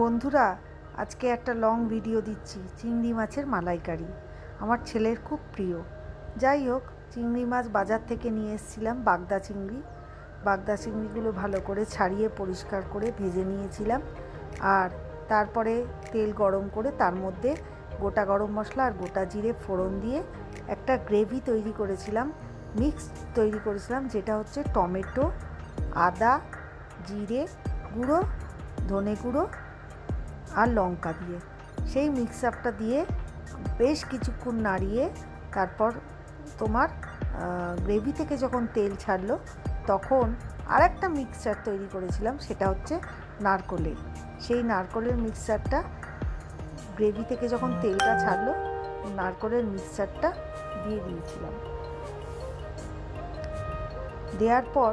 বন্ধুরা, আজকে একটা লং ভিডিও দিচ্ছি, চিংড়ি মাছের মালাইকারি। আমার ছেলের খুব প্রিয়। যাই হোক, চিংড়ি মাছ বাজার থেকে নিয়ে এসেছিলাম বাগদা চিংড়ি। বাগদা চিংড়িগুলো ভালো করে ছাড়িয়ে, পরিষ্কার করে ভেজে নিয়েছিলাম। আর তারপরে তেল গরম করে তার মধ্যে গোটা গরম মশলা আর গোটা জিরে ফোড়ন দিয়ে একটা গ্রেভি তৈরি করেছিলাম, মিক্স তৈরি করেছিলাম, যেটা হচ্ছে টমেটো, আদা, জিরে গুঁড়ো, ধনে গুঁড়ো আর লঙ্কা দিয়ে। সেই মিক্স আপটা দিয়ে বেশ কিছুক্ষণ নাড়িয়ে তারপর তোমার গ্রেভি থেকে যখন তেল ছাড়লো, তখন আরেকটা মিক্সচার তৈরি করেছিলাম, সেটা হচ্ছে নারকোলের। সেই নারকোলের মিক্সচারটা গ্রেভি থেকে যখন তেলটা ছাড়লো, নারকোলের মিক্সচারটা দিয়ে দিয়েছিলাম। দেওয়ার পর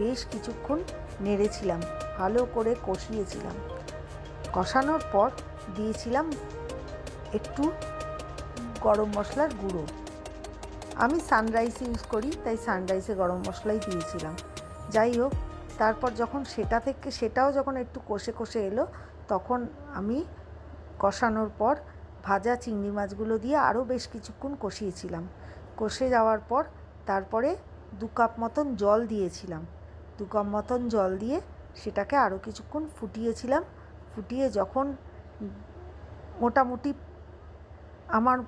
বেশ কিছুক্ষণ নেড়েছিলাম, ভালো করে কষিয়েছিলাম। কষানোর পর দিয়েছিলাম একটু গরম মশলার গুঁড়ো। আমি সানরাইস ইউজ করি, তাই সানরাইসে গরম মশলাই দিয়েছিলাম। যাই হোক, তারপর যখন সেটা থেকে, সেটাও যখন একটু কষে কষে এলো, তখন আমি কষানোর পর ভাজা চিংড়ি মাছগুলো দিয়ে আরও বেশ কিছুক্ষণ কষিয়েছিলাম। কষে যাওয়ার পর তারপরে দু কাপ মতন জল দিয়েছিলাম। দু কাপ মতন জল দিয়ে সেটাকে আরও কিছুক্ষণ ফুটিয়েছিলাম। ফুটিয়ে যখন মোটামুটি আমার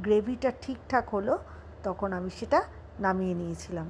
গ্রেভিটা ঠিকঠাক হলো তখন আমি সেটা নামিয়ে নিয়েছিলাম।